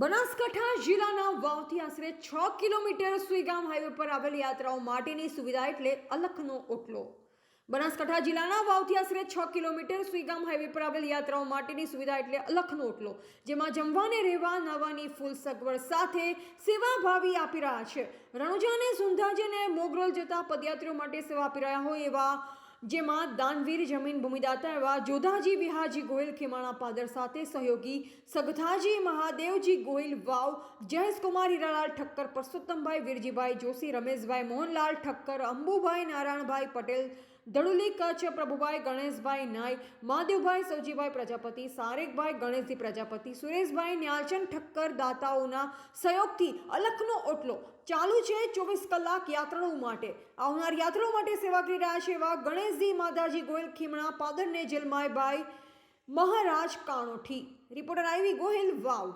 બનાસકાંઠા જિલ્લાના વાવથી આશરે છ કિલોમીટર સુઈગામ હાઈવે પર આવેલી યાત્રાઓ માટેની સુવિધા એટલે અલખનો ઓટલો. બનાસકાંઠા જિલ્લાના વાવથી આશરે છ કિલોમીટર સુઈગામ હાઈવે પર આવેલ યાત્રાઓ માટેની સુવિધા એટલે અલખનો ઓટલો, જેમાં જમવાને રહેવા નવાની ફૂલ સગવડ સાથે સેવાભાવી આપી રહ્યા છે. રણુજાને સુંધાજી અને મોગરોલ જતા પદયાત્રીઓ માટે સેવા આપી રહ્યા હોય એવા જેમાં દાનવીર જમીન ભૂમિદાતા એવા જોધાજી વિહાજી ગોહિલ ખેમાણા પાદર સાથે સહયોગી સગથાજી મહાદેવજી ગોહિલ વાવ, જયેશકુમાર હીરાલાલ ઠક્કર, પરસોત્તમભાઈ વીરજીભાઈ જોશી, રમેશભાઈ મોહનલાલ ઠક્કર, અંબુભાઈ નારાયણભાઈ પટેલ દડુલી કચ્છ પ્રભુભાઈ ગણેશભાઈ નાય મહાદેવભાઈ સૌજીભાઈ પ્રજાપતિ સારેકભાઈ ગણેશજી પ્રજાપતિ, સુરેશભાઈ ન્યાલચંદ ઠક્કર દાતાઓના સહયોગથી અલખનો ઓટલો ચાલુ છે ચોવીસ કલાક યાત્રાળુ માટે. આવનાર યાત્રાળુ માટે સેવા કરી રહ્યા છે એવા ગણેશજી માધાજી ગોયલ, ખીમણા, પાદરને જેલમાયભાઈ મહારાજ કાણોઠી. રિપોર્ટર આવી ગોહિલ વાવ.